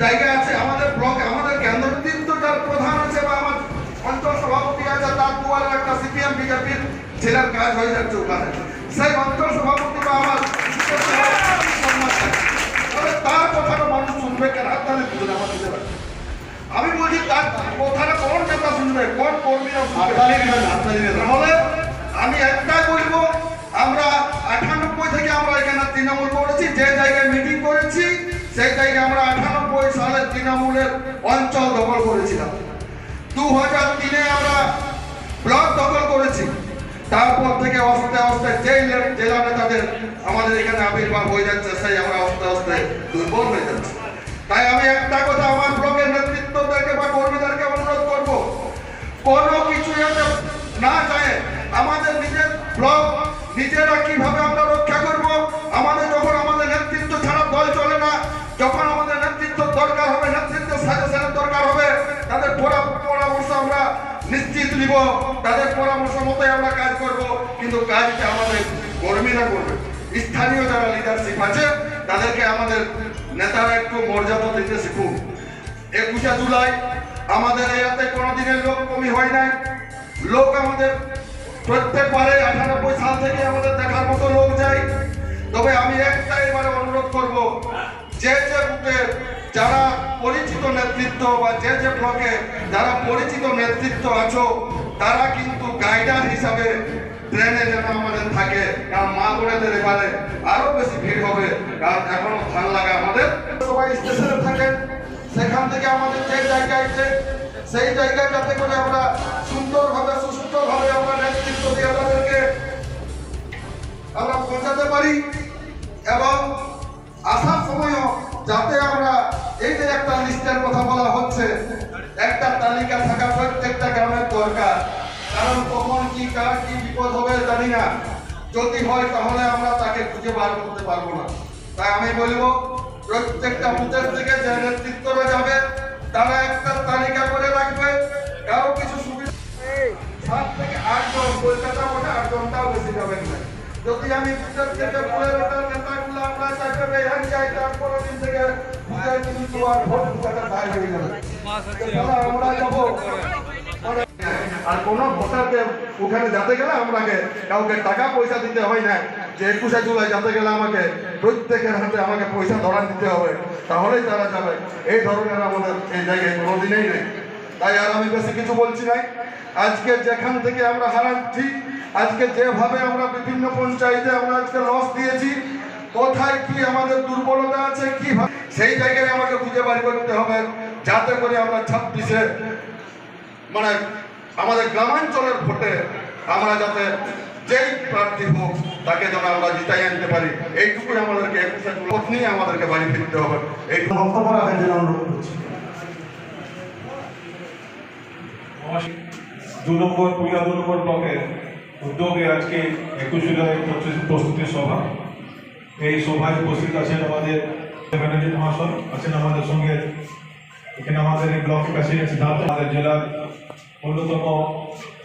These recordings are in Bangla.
জায়গা আছে আমাদের ব্লক আমাদের কেন্দ্রবিন্দু তো যার প্রধান আছে বা আমার অঞ্চল সভাপতি আছে তার দুয়ারে একটা সিপিএম বিজেপির ছেলের কাজ হয়ে যাচ্ছে ওখানে। সেই অঞ্চল সভাপতি বা আমার তার কথাটা মানুষ শুনবে কেন? বুঝে আমার দিতে পারে আমি বলছি তার কথাটা কোন নেতা শুনবে? কোন কর্মীরা তাহলে আমি একটাই বলব আমরা আটানব্বই থেকে আমরা এখানে তৃণমূল করেছি যে জায়গায় মিটিং করেছি সেই জায়গায় আমরা তৃণমূলের অঞ্চল দখল করেছিলাম। দু হাজার তিনে আমরা ব্লক দখল করেছি। তারপর থেকে আস্তে আস্তে যেই জেলা নেতাদের আমাদের এখানে আবির্ভাব হয়ে যাচ্ছে, সেই আমরা আস্তে আস্তে দুর্বল হয়ে যাচ্ছে। তাই আমি একটা কথা আমার ব্লকের নেতৃত্বদেরকে বা কর্মীদেরকে অনুরোধ করব, কোনো কিছু যাতে না যায়, আমাদের নিজের ব্লক নিজেরা কীভাবে আমরা রক্ষা করব? আমাদের যখন আমাদের নেতৃত্ব ছাড়া দল চলে না, যখন নিশ্চিত নিব, তাদের পরামর্শ মতোই আমরা কাজ করব, কিন্তু কাজটা আমাদের কর্মীরা করবে। স্থানীয় যারা লিডারশিপ আছে, তাদেরকে আমাদের নেতারা একটু মর্যাদা দিতে শিখুন একুশে জুলাই, আমাদের এলাকাতে কোনোদিনের লোক কমি হয় নাই। লোক আমাদের প্রত্যেকবারে আঠানব্বই সাল থেকে আমাদের দেখার মতো লোক যায় তবে আমি একটা এবারে অনুরোধ করব, যে যে বুথে যারা পরিচিত নেতৃত্ব বা যে যে ব্লকে যারা পরিচিত নেতৃত্ব আছো, তারা কিন্তু গাইডার হিসাবে ট্রেনে যেন আমাদের থাকে। কারণ মা বোনেদের এবারে আরও বেশি ভিড় হবে। কারণ এখনও ধান লাগা আমাদের। সবাই স্টেশনে থাকেন, সেখান থেকে আমাদের যে জায়গায় যে সেই জায়গায় যাতে করে আমরা সুন্দরভাবে সুস্থভাবে আমরা নেতৃত্ব দিয়ে আমাদেরকে আমরা পৌঁছাতে পারি। এবং আসার সময়ও যাতে আমরা এই যে একটা লিস্টের কথা বলা হচ্ছে, একটা তালিকা থাকা প্রত্যেকটা গ্রামের দরকার। কারণ কখন কি, কার কি বিপদ হবে জানি না। যদি হয় তাহলে আমরা তাকে খুঁজে বার করতে পারব না। তাই আমি বলব, প্রত্যেকটা বুথের থেকে যে নেতৃত্বরা যাবে, তারা একটা তালিকা করে রাখবে। কারও কিছু সুবিধা সাত থেকে আট জন, কলকাতা মনে আট জনটাও বেশি যাবেন না। যদি আমি বুথের থেকে পনেরোটা নেতাগুলো আমরা চাইতে বেহান যাই তারপরে দিন থেকে আর ভোটারকে ওখানে গেলে আমাকে কাউকে টাকা পয়সা দিতে হয় না, যে একুশে জুলাই গেলে আমাকে প্রত্যেকের হাতে আমাকে পয়সা ধরা দিতে হবে, তাহলেই তারা যাবে। এই ধরনের আমাদের এই জায়গায় কোনোদিনই নেই। তাই আর আমি বেশি কিছু বলছি নাই। আজকে যেখান থেকে আমরা হারাচ্ছি, আজকে যেভাবে আমরা বিভিন্ন পঞ্চায়েতে আমরা আজকে লস দিয়েছি কোথায় কি আমাদের দুর্বলতা আছে, কি সেই জায়গায় আমাকে খুঁজে বাড়ি করতে হবে। যাতে করে আমরা ছাব্বিশে মানে আমাদের গ্রামাঞ্চলের ভোটে আমরা যাতে যেই প্রার্থী হোক, তাকে যেন আমরা জিতাই আনতে পারি। এইটুকুই আমাদেরকে একুশে নিয়ে আমাদেরকে বাড়ি ফিরতে হবে। এইটুকু বক্তব্য রাখার জন্য অনুরোধ করছি। দু নম্বর, পুরিয়া দু নম্বর ব্লকের উদ্যোগে আজকে একুশ জুলাই প্রস্তুতি সভা। এই সভায় উপস্থিত আছেন আমাদের ব্যানার্জি মহাশয় আছেন আমাদের সঙ্গে এখানে আমাদের এই ব্লকের প্রেসিডেন্ট সিদ্ধার্থ, আমাদের জেলার অন্যতম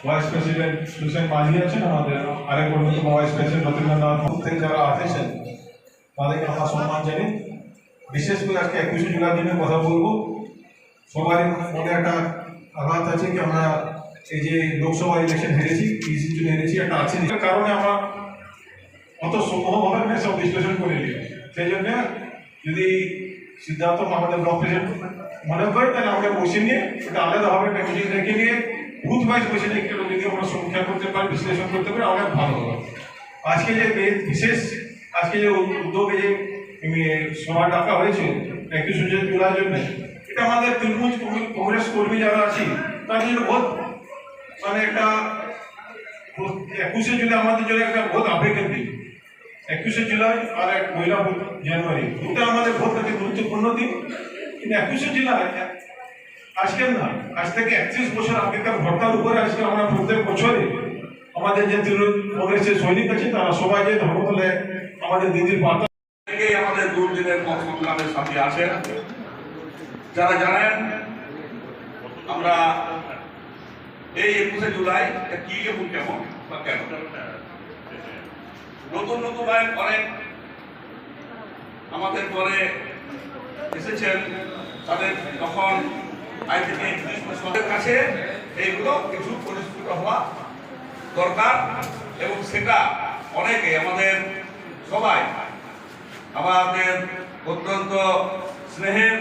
ভাইস প্রেসিডেন্ট সুসেন মাঝি আছেন, আমাদের আরেক অন্যতম ভাইস প্রেসিডেন্ট রবীন্দ্রনাথ থেকে যারা আসেছেন তাদেরকে আমরা সম্মান জানি বিশেষ করে আজকে একুশে জুলাই দিনে কথা বলব। সবারই মনে একটা আঘাত আছে কি আমরা এই যে লোকসভা ইলেকশন হেরেছি এই জন্য হেরেছি, একটা আছে। কারণে আমরা অত সমূহভাবে আমি সব বিশ্লেষণ করে নিই সেই জন্য যদি সিদ্ধার্থ আমাদের ব্লক মনে করে, তাহলে আমরা বসে নিয়ে এটা আলাদাভাবে একটা মিটিং রেখে নিয়ে বুথ ওয়াইজ বসে নিয়ে একটু যদি আমরা সমীক্ষা করতে পারি, বিশ্লেষণ করতে পারি অনেক ভালো হবে। আজকে যে বিশেষ আজকে যে উদ্যোগে যে সভা ডাকা হয়েছে, একুশে জুলাই জন্য, এটা আমাদের তৃণমূল কংগ্রেস- কর্মী যারা আছি, তাদের জন্য বহুত মানে একটা একুশে জুলাই আমাদের জন্য একটা বহুত আবেগের দিন একুশে জুলাই আর এক মহিলা জানুয়ারি। দুটো আমাদের ভোট কাছে গুরুত্বপূর্ণ দিন। কিন্তু একুশে জুলাই আজকে না, আজ থেকে একত্রিশ বছর আগেকার ঘটনার উপরে আজকে আমরা প্রত্যেক বছরে আমাদের যে তৃণমূল কংগ্রেসের সৈনিক আছে, তারা সবাই যে ধর্মতলে আমাদের দিদির বার্তা থেকেই আমাদের দুর্দিনের সংগ্রামের সাথে আছেন যারা জানেন, আমরা এই একুশে জুলাই কি এবং কেমন বা কেন? নতুন নতুন অনেক অনেক আমাদের পরে এসেছেন। তাদের তখন কাছে এইগুলো কিছু পরিস্ফুট হওয়া দরকার এবং সেটা অনেকে, আমাদের সবাই, আমাদের অত্যন্ত স্নেহের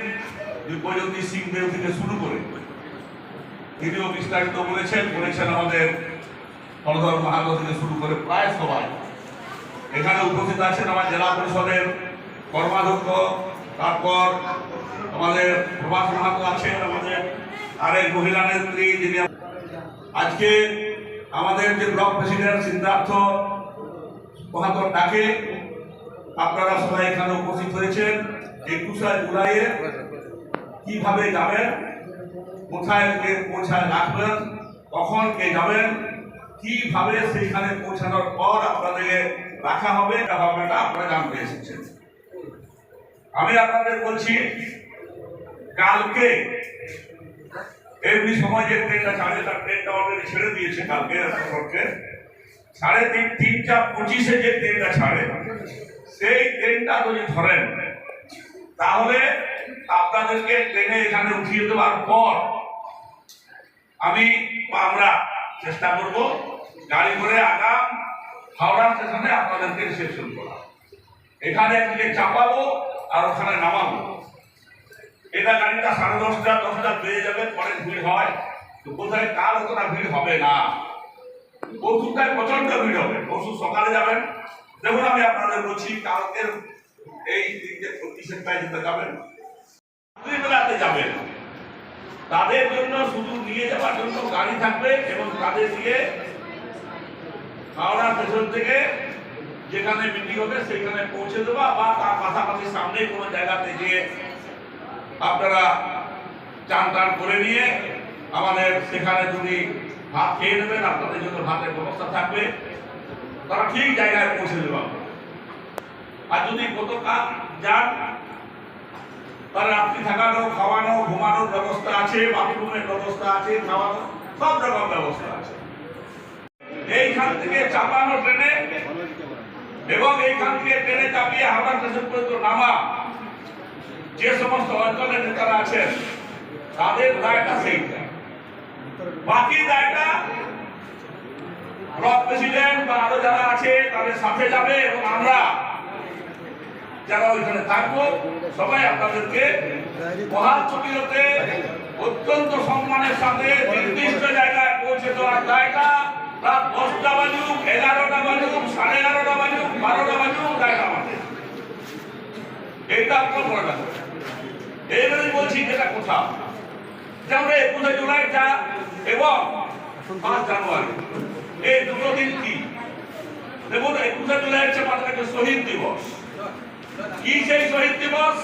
দিব্যজ্যোতি সিং দেব থেকে শুরু করে। তিনিও বিস্তারিত বলেছেন বলেছেন আমাদের হলধর মাহাতো থেকে শুরু করে প্রায় সবাই। এখানে উপস্থিত আছেন আমার জেলা পরিষদের কর্মাধ্যক্ষ, তারপর আমাদের প্রভাস মাহাতো আছেন, আমাদের আরেক মহিলা নেত্রী যিনি আজকে আমাদের যে ব্লক প্রেসিডেন্ট সিদ্ধার্থ মাহাতোর ডাকে, আপনারা সবাই এখানে উপস্থিত হয়েছেন। একুশে জুলাইয়ে কীভাবে যাবেন, কোথায় কে পৌঁছায় রাখবেন, কখন কে যাবেন, কীভাবে সেইখানে পৌঁছানোর পর আপনাদের রাখা হবে, এটা ভাবনাটা আপনারা জানতে এসেছেন। আমি আপনাদের বলছি, কালকে এমনি সময় যে ট্রেনটা ছাড়ে তার ট্রেনটা অলরেডি ছেড়ে দিয়েছে কালকে রাস্তাকে সাড়ে তিন তিনটা পঁচিশে যে ট্রেনটা ছাড়ে, সেই ট্রেনটা যদি ধরেন, তাহলে আপনাদেরকে ট্রেনে এখানে উঠিয়ে দেওয়ার পর আমি আমরা চেষ্টা করব, গাড়ি করে আগাম হাওড়া স্টেশনে আপনাদেরকে রিসেপশন করা এখানে একদিকে চাপাবো আর ওখানে নামাবো। এটা গাড়িটা সাড়ে দশটা দশটা পেয়ে যাবে, পরে ভিড় হয়। তো কোথায় কাল অতটা ভিড় হবে না। পরশুটায় প্রচণ্ড ভিড় হবে। পরশু সকালে যাবেন। দেখুন, আমি আপনাদের বলছি, কালকের এই দিনকে পঁচিশের প্রায় যেতে যাবেন। দুই বেলাতে যাবেন। তাদের জন্য শুধু নিয়ে যাওয়ার জন্য গাড়ি থাকবে এবং তাদের দিয়ে হাওড়া স্টেশন থেকে যেখানে মিটিং হবে সেখানে পৌঁছে দেওয়া বা তার পাশাপাশি সামনে কোনো জায়গাতে গিয়ে আপনারা চান টান করে নিয়ে আমাদের সেখানে যদি ভাত খেয়ে নেবেন, আপনাদের জন্য ভাতের ব্যবস্থা থাকবে। তারা ঠিক জায়গায় পৌঁছে দেওয়া আর যদি গতকাল যান, তার রাত্রি থাকানো খাওয়ানো ঘুমানোর ব্যবস্থা আছে, বাথরুমের ব্যবস্থা আছে খাওয়ানো সব রকম ব্যবস্থা আছে। এইখান থেকে চাপানো ট্রেনে এবং এইখান থেকে ট্রেনে চাপিয়ে হাওড়া স্টেশন পর্যন্ত নামা। যে সমস্ত অঞ্চলের নেতারা আছেন, তাদের দায়টা সেইটা বাকি দায়টা ব্লক প্রেসিডেন্ট বা আরও যারা আছে, তাদের সাথে যাবে এবং আমরা যারা ওইখানে থাকব, সবাই আপনাদেরকে মহান ছুটিতে অত্যন্ত সম্মানের সাথে নির্দিষ্ট জায়গায় পৌঁছে দেওয়ার দায়টা সাড়ে এগারোটা বাজুক, বারোটা একুশে এবং পাঁচ জানুয়ারি। এই দুটো দিন কি? দেখুন একুশে জুলাই হচ্ছে শহীদ দিবস। কি সেই শহীদ দিবস?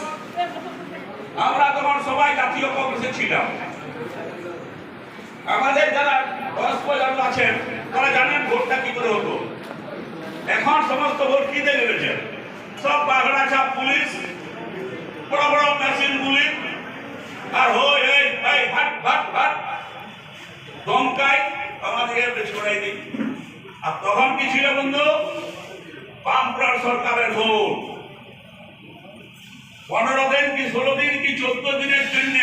আমরা তখন সবাই জাতীয় কংগ্রেসে ছিলাম। আমাদের যারা বয়স্ক যারা আছেন, তারা জানেন ভোটটা কি করে হতো। এখন সমস্ত ভোট কি দিয়ে নেমেছে? সব বাঘড়া চাপ পুলিশ, বড় বড় মেশিন গুলি, আর হই এই এই ভাট ভাট ভাট। দমকাই আমাদেরকে ছড়াই দিই আর তখন কি ছিল বন্ধু? বামপ্রাণ সরকারের ভোট। পনেরো দিন কি, ষোলো দিন কি, চোদ্দ দিনের জন্য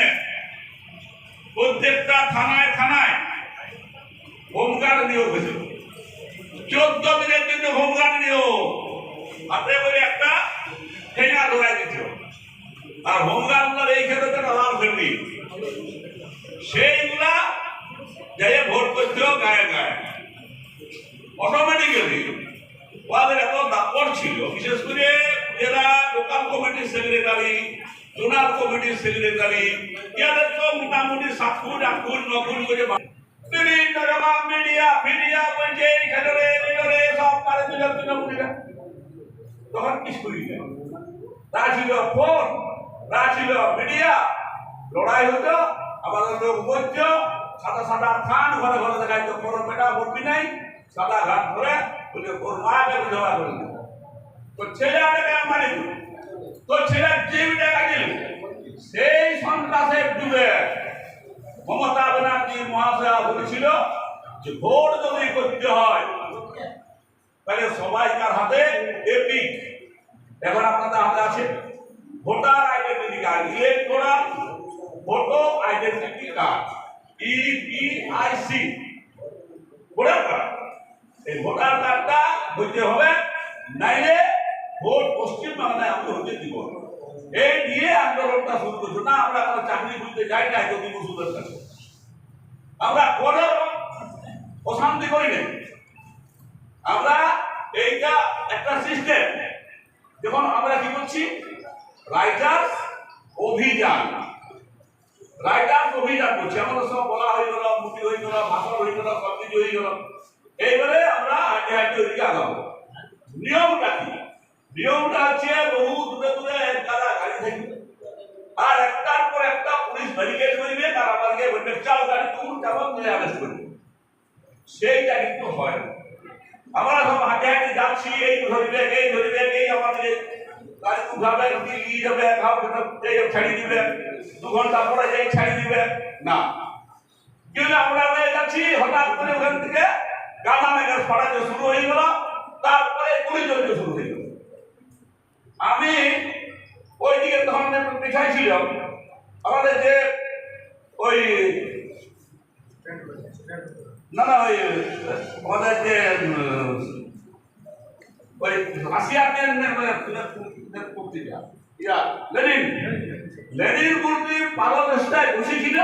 প্রত্যেকটা থানায় থানায় হোমগার্ড নিয়োগ হয়েছিল চোদ্দ দিনের জন্য হোমগার্ড নিয়োগ। হাতে করে একটা ঠেঙা ধরাই দিত আর হোমগার্ডগুলোর এই ক্ষেত্রে লাল ফেলবি সেইগুলা যাই ভোট করতেও গায়ে গায়ে। অটোমেটিক্যালি ওদের এত দাপট ছিল। বিশেষ করে যারা লোকাল কমিটির সেক্রেটারি জোনাল কমিটির সেক্রেটারি ইয়াদের তো মোটামুটি সাত ফুট আট ফুট ন করে বিভিন্ন রকম মিডিয়া ফিডিয়া বলছে এইখানে রে এইখানে রে, সব পারে দিলাম তৃণমূলীরা তখন কিছুই নেই। তা ছিল ফোন তা মিডিয়া লড়াই হতো আমাদের লোক বলছ সাদা সাদা থান ঘরে ঘরে দেখাই তো কোনো বেটা বলবি নাই। সাদা ঘাট করে বলে ওর মাকে ঝগড়া করে তো ছেলে আগে মারি তো ছেলে জিম টাকা দিল সেই সন্ত্রাসের যুগে মমতা ব্যানার্জি মহাশয়া বলেছিল যে ভোট যদি করতে হয়, তাহলে সবাইকার হাতে? এপিক এখন আপনাদের হাতে আছে voter identity card electoral photo identity card EPIC voter card এই ভোটার কার্ডটা হইতে হবে নাইলে ভোট পশ্চিম বাংলায় আমি হতে দিব। না। এই নিয়ে আন্দোলনটা শুরু করছ না, আমরা কোনো চাকরি খুঁজতে যাই না যদি বসুদের কাছে। আমরা কোনো অশান্তি করি নাই। আমরা এইটা একটা সিস্টেম যখন আমরা কি করছি? রাইটার্স অভিযান। রাইটার্স অভিযান করছি। আমাদের সব বলা হয়ে গেল, মুক্তি হয়ে গেল, ভাষণ হয়ে গেল, সব কিছু হয়ে গেল। এইবারে আমরা হাঁটে হাঁটে ওইদিকে আগাবো। নিয়মটা কি? নিয়মটা হচ্ছে বহু দূরে দূরে তারা গাড়ি থাকবে আর একটার পর একটা পুলিশ ব্যারিকেড করবে, তার আমাদেরকে বলবে, চাল গাড়ি তুল যাব তুলে অ্যারেস্ট করবে। সেইটা কিন্তু হয় আমরা সব হাঁটে হাঁটে যাচ্ছি, এই ধরবে এই ধরবে এই আমাদের গাড়ি উঠাবে নিয়ে যাবে খাও এই ছাড়িয়ে দিবে, দু ঘণ্টা পরে যাই ছাড়িয়ে দিবে। না। কিন্তু আমরা যাচ্ছি, হঠাৎ করে ওখান থেকে গানা মেঘার পড়াতে শুরু হয়ে গেল, তারপরে গুলি চলতে শুরু হয়ে গেল। আমি ওই দিকে তখন ছিলাম। আমাদের যে ওই না না, ওই, আমাদের যে ওই রাশিয়ানের পত্রিকা। ইয়া, লেনিন। লেনিন মূর্তি পালনেষ্টায় বসেছিল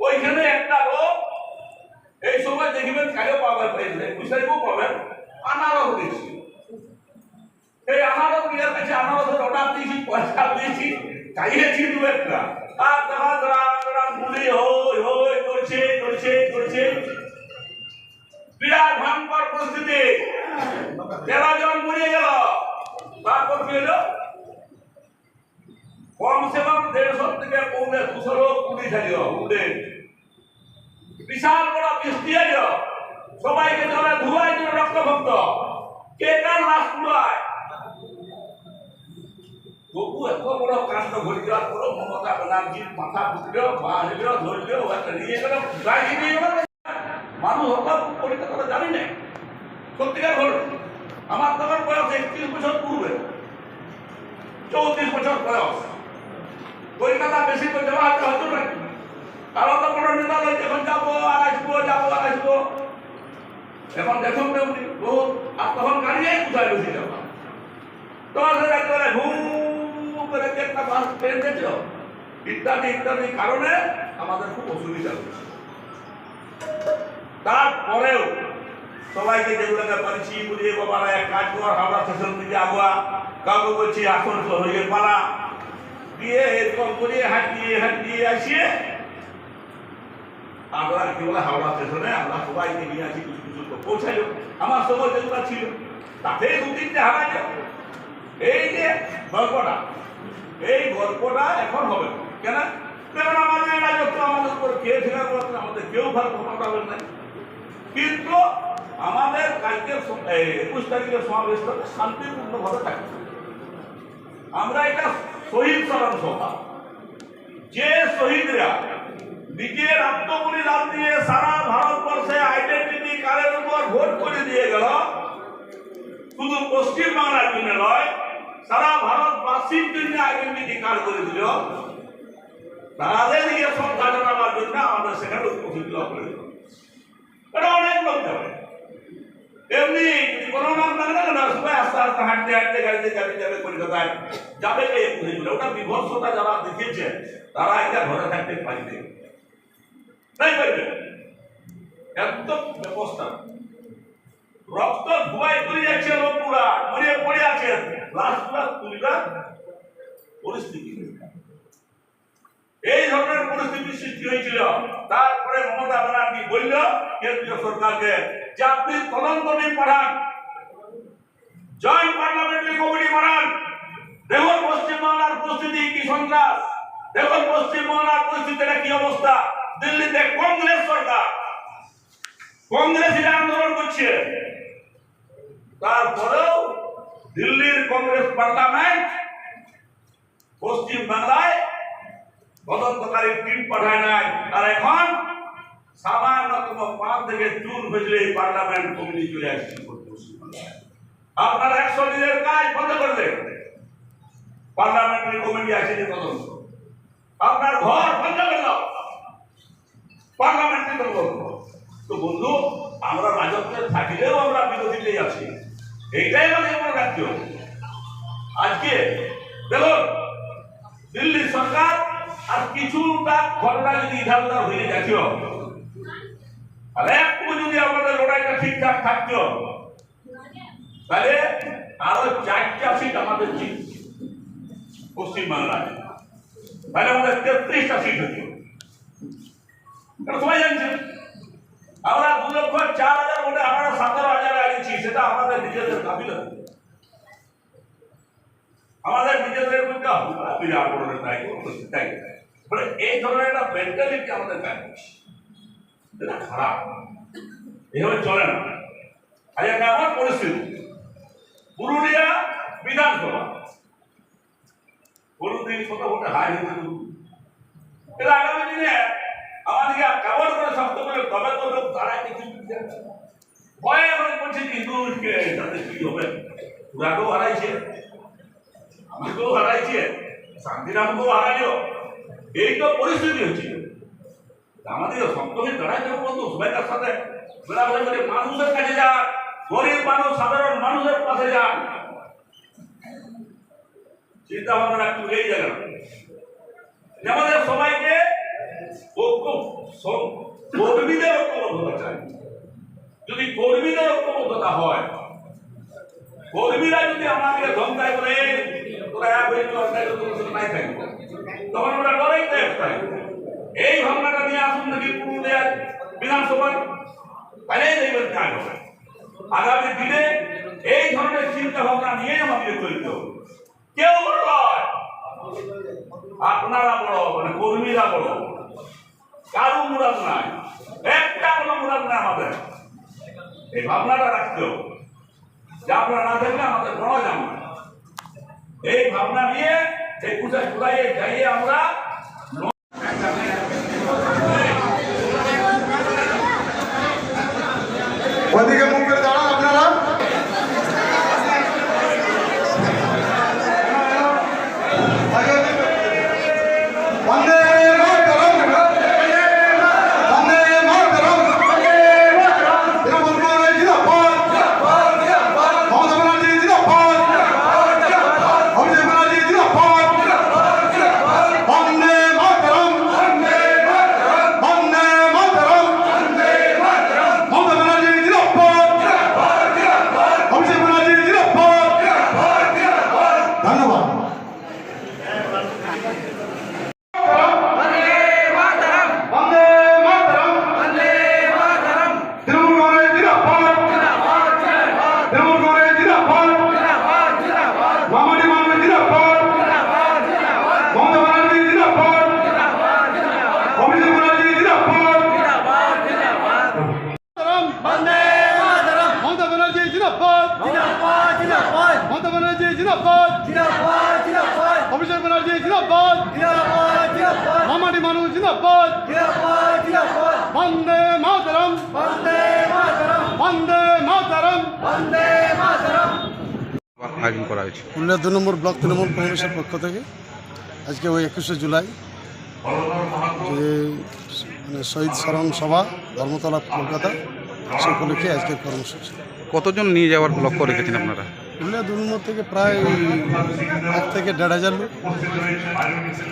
ওইখানে একটা লোক এই সময় দেখবেন কাজও পাবেন বিষয়ও পাবেন, আনারস দিয়েছিল এই আনারস নিজের কাছে আনারসের অর্ডার দিয়েছি পয়সা দিয়েছি খাইয়েছি দু একটা। আর তারা তারা গুলি হই হই করছে করছে করছে। বিরাট ভয়ঙ্কর পরিস্থিতি। তেরো জন মরে গেল। তারপর কি হলো কমসে কম দেড়শো থেকে পৌনে দুশো লোক পুলিশ আলিও উঠে বিশাল বড় বৃষ্টি আলিও সবাইকে ধরে ধুয়াই দিল রক্তভক্ত। কে কার লাশ পুরায় তবু এত বড় কাণ্ড ঘটে যাওয়ার পরও মমতা ব্যানার্জির মাথা ফুটল বাঁধল ধরল একটা নিয়ে গেল গাড়ি নিয়ে গেল। মানুষ হঠাৎ পরীক্ষা করা জানি না সত্যিকার হল আমার তখন বয়স একত্রিশ বছর পূর্বে, চৌত্রিশ বছর বয়স। কলকাতা বেশি করে যাওয়া হতো না। কারও তো কোনো নেতা নয় এখন যাব, আর আসব, যাব, আর আসব। এখন দেখুন বহুত, আর তখন গাড়িয়াই কোথায় বেশি যাব সেটা করে ঘুম করে একটা বাস ট্রেন গেছিল ইত্যাদি ইত্যাদি কারণে আমাদের খুব অসুবিধা হচ্ছে। তারপরেও সবাইকে যেগুলোকে পারিছি বুঝিয়ে বাবারা এক কাজ কর, হাওড়া স্টেশন থেকে আগুয়া। কাউকে বলছি, আসন হয়ে পালা। দিয়ে এরকম করে হাঁটিয়ে হাঁটিয়ে আসিয়ে আমরা কি বলে হাওড়া স্টেশনে আমরা সবাইকে নিয়ে আসি, কিছু কিছু তো পৌঁছাইল। আমার সময় যেগুলো ছিল তাতে দু তিনটে হারাইল। এই যে গল্পটা এই গল্পটা এখন হবে না। কেন? কারণ আমাদের রাজত্ব আমাদের উপর কে ঠেকা করেছেন আমাদের কেউ ভালো ক্ষমতা পাবেন না কিন্তু আমাদের কালকে একুশ তারিখের সমাবেশটা শান্তিপূর্ণভাবে থাকবে। আমরা এটা শহীদ স্মরণ সভা। যে শহীদরা নিজের আত্মবলিদান দিয়ে সারা ভারতবর্ষে আইডেন্টিটি কার্ডের উপর ভোট করে দিয়ে গেল, শুধু পশ্চিম বাংলার জন্য নয় সারা ভারতবাসীর জন্য আইডেন্টিটি কার্ড করে দিল। তাদের দিকে শ্রদ্ধা জানাবার জন্য আমাদের সেখানে উপস্থিত করে দিল এটা অনেক লোক যাবে। এমনি কোনো নাম থাকলে না সবাই আস্তে আস্তে হাঁটতে হাঁটতে গাড়িতে গাড়ি যাবে, কলকাতায় যাবে কে একুশে জুলাই ওটা বিভৎসতা যারা দেখিয়েছে, তারা এটা ঘরে থাকতে পারিবে নাই পারবে একদম ব্যবস্থা। রক্ত ধুয়াই করে যাচ্ছে লোক পুরা মরিয়ে পড়ে আছে। লাশ পুরা তুলিবার পরিস্থিতি। এই ধরনের পরিস্থিতি সৃষ্টি হয়েছিল। তারপরে মমতা ব্যানার্জি বলল, কেন্দ্রীয় সরকারকে যে আপনি তদন্ত টিম পাঠান। জয়েন্ট পার্লামেন্টারি কমিটি পাঠান। দেখুন পশ্চিমবাংলার পরিস্থিতি কি সন্ত্রাস। দেখুন পশ্চিমবাংলার পরিস্থিতিটা কি অবস্থা। দিল্লিতে কংগ্রেস সরকার, কংগ্রেস আন্দোলন করছে। তারপরেও দিল্লির কংগ্রেস পার্লামেন্ট পশ্চিম বাংলায় তদন্তকারী টিম পাঠায় নাই। আর এখন সামান্যতম পাঁচ থেকে চুন ভেজলে পার্লামেন্ট কমিটি চলে আসছে। আপনারা একশো দিনের কাজ বন্ধ করলে পার্লামেন্টারি কমিটি আছে যে তদন্ত। আপনার ঘর বন্ধ করে দাও। পার্লামেন্টে তো বন্ধু, আমরা রাজত্বে থাকিলেও আমরা বিরোধীতেই আছি। এইটাই আমাদের মনে রাখতে আজকে দেখুন দিল্লি সরকার আর কিছুটা ঘটনা যদি ইধার উধার হয়ে যাচ্ছিল আর একটু যদি আমাদের লড়াইটা ঠিকঠাক থাকতো তাহলে আরও চারটা সিট আমাদের জিত পশ্চিমবাংলায়। তাহলে আমাদের তেত্রিশটা সিট হতো সবাই জানছে? আমরা দু লক্ষ চার হাজার ভোটে আমরা সতেরো হাজার আগেছি সেটা আমাদের নিজেদের গাফিলতি আমাদের নিজেদের মধ্যে আমরা বিরাট বড় তাই তাই মানে এই ধরনের একটা মেন্টালিটি আমাদের কাছে এটা খারাপ। এভাবে চলে না। আজ একটা এমন পরিস্থিতি। পুরুলিয়া বিধানসভা। কোনদিন কত ভোটে হাই হয়েছে এটা আগামী দিনে আমাদেরকে কাবার করে করে তবে তো লোক দাঁড়ায় কিছু ভয়ে এখন যে হিন্দুকে তাতে কি হবে? পুরাকেও হারাইছে, আমাকেও হারাইছে শান্তিরামকেও হারাইও এই তো পরিস্থিতি হচ্ছে। আমাদের হয়ে দাঁড়াইতে হবে বন্ধু সবাইকার সাথে বেড়াবেড়ি করে মানুষের কাছে যান গরিব মানুষ, সাধারণ মানুষের পাশে যান চিন্তা ভাবনা একটু এই জায়গা আমাদের সবাইকে ঐক্য কর্মীদের ঐক্যবদ্ধতা চাই। যদি কর্মীদের ঐক্যবদ্ধতা হয় কর্মীরা যদি আমাকে ধমকায় বলে "এই, তোরা থাকব। তখন ওরা ডরেই তো এই ভাবনাটা নিয়ে আসুন নাকি পুরুলিয়া বিধানসভায়। তাহলেই দেখবেন কাজ হবে। এই ধরনের চিন্তা ভাবনা নিয়ে আমাদের চলতে কেউ বড় আপনারা বড় মানে কর্মীরা বড়। কারও মুরাদ নাই। একটা কোনো মুরাদ নাই আমাদের। এই ভাবনাটা রাখতে হবে। যে আপনারা না থাকলে আমাদের কোনো জামা এই ভাবনা নিয়ে একুশে জুলাইয়ে যাইয়ে আমরা আয়োজন করা হয়েছে। পুরুলিয়া দু নম্বর ব্লক তৃণমূল কংগ্রেসের পক্ষ থেকে আজকে ওই একুশে জুলাই যে মানে শহীদ স্মরণ সভা ধর্মতলা কলকাতা সে উপলক্ষে আজকের কর্মসূচি। কতজন নিয়ে যাওয়ার লক্ষ্য রেখেছেন আপনারা? পুরুলিয়া দু থেকে প্রায় এক থেকে দেড় হাজার লোক।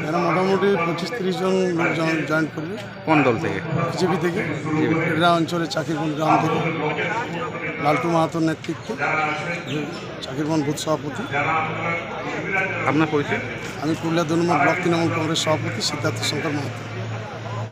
এরা মোটামুটি পঁচিশ তিরিশ জন লোক জয়েন করবে। কোন দল থেকে? বিজেপি থেকে। ক্রীড়া অঞ্চলে চাকিরবন গ্রাম থেকে। লালটু মাহাতোর নেতৃত্বে। চাকিরবন বুথ সভাপতি। আপনার পরিচয়? আমি পুরুলিয়া দু নম্বর ব্লক তৃণমূল কংগ্রেস সভাপতি সিদ্ধার্থ শঙ্কর মাহাতো।